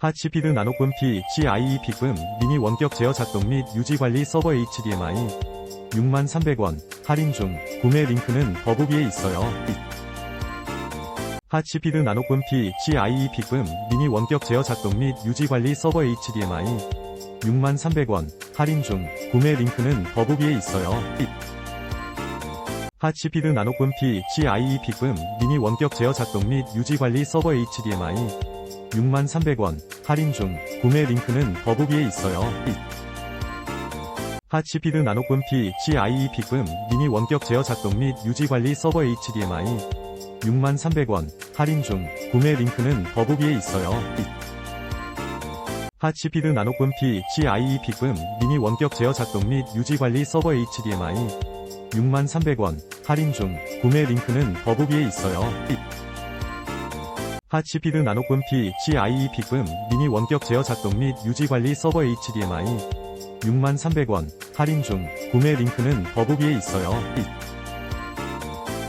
하치피드 나노금 P, CIE 픽금, 미니 원격 제어 작동 및 유지 관리 서버 HDMI 63,300원 할인 중 구매 링크는 더보기에 있어요. 하치피드 나노금 P, CIE 픽금, 미니 원격 제어 작동 및 유지 관리 서버 HDMI 63,300원 할인 중 구매 링크는 더보기에 있어요. 하치피드 나노금 P, CIE 픽금, 미니 원격 제어 작동 및 유지 관리 서버 HDMI 63,300원. 할인 중. 구매 링크는 더보기에 있어요. 하치피드 나노금 P, CIE 픽금, 미니 원격 제어 작동 및 유지 관리 서버 HDMI 63,300원. 할인 중. 구매 링크는 더보기에 있어요. 하치피드 나노금 P, CIE 픽금, 미니 원격 제어 작동 및 유지 관리 서버 HDMI 63,300원. 할인 중. 구매 링크는 더보기에 있어요. 하치피드 나노금 P, CIE 픽금, 미니 원격 제어 작동 및 유지 관리 서버 HDMI 63,300원 할인 중 구매 링크는 더보기에 있어요.